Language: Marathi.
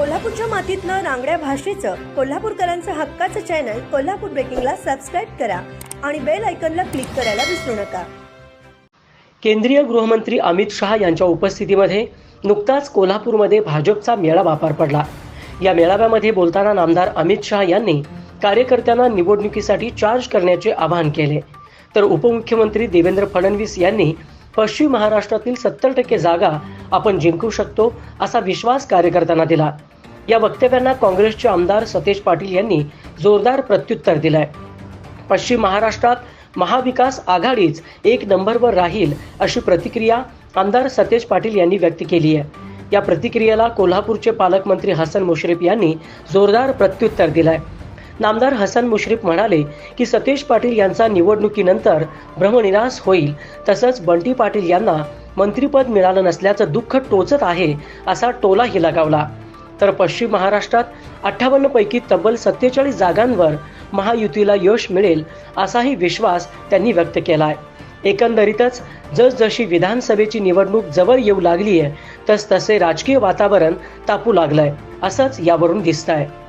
कोल्हापूरच्या मातीतनं रांगड्या भाषेचं कोल्हापूरकरांचं हक्काचं चॅनल कोल्हापूर ब्रेकिंगला सबस्क्राईब करा आणि बेल आयकनला क्लिक करायला विसरू नका. केंद्रीय गृहमंत्री अमित शहा यांच्या उपस्थितीमध्ये नुकताच कोल्हापूरमध्ये भाजपचा मेळावा पार पडला. या मेळाव्यामध्ये बोलताना नामदार अमित शहा यांनी कार्यकर्त्यांना निवडणुकीसाठी चार्ज करण्याचे आवाहन केले. तर उपमुख्यमंत्री देवेंद्र फडणवीस यांनी पश्चिम महाराष्ट्रातील सत्तर टक्के जागा आपण जिंकू शकतो असा विश्वास कार्यकर्त्यांना दिला. या वक्तव्यांना काँग्रेसचे आमदार सतेज पाटील यांनी जोरदार प्रत्युत्तर दिलंय. पश्चिम महाराष्ट्रात महाविकास आघाडीच एक नंबरवर राहील अशी प्रतिक्रिया आमदार सतेज पाटील यांनी व्यक्त केली आहे. या प्रतिक्रियेला कोल्हापूरचे पालकमंत्री हसन मुश्रीफ यांनी जोरदार प्रत्युत्तर दिलंय. नामदार हसन मुश्रीफ म्हणाले की सतेज पाटील यांचा निवडणुकीनंतर भ्रमनिरास होईल तसंच बंटी पाटील यांना मंत्रिपद मिळालं नसल्याचं दुःख टोचत आहे असा टोलाही लगावला. तर पश्चिम महाराष्ट्रात अठ्ठावन्न पैकी तब्बल सत्तेचाळीस जागांवर महायुतीला यश मिळेल असाही विश्वास त्यांनी व्यक्त केलाय. एकंदरीतच जसजशी विधानसभेची निवडणूक जवळ येऊ लागली आहे तसतसे राजकीय वातावरण तापू लागलंय असंच यावरून दिसत आहे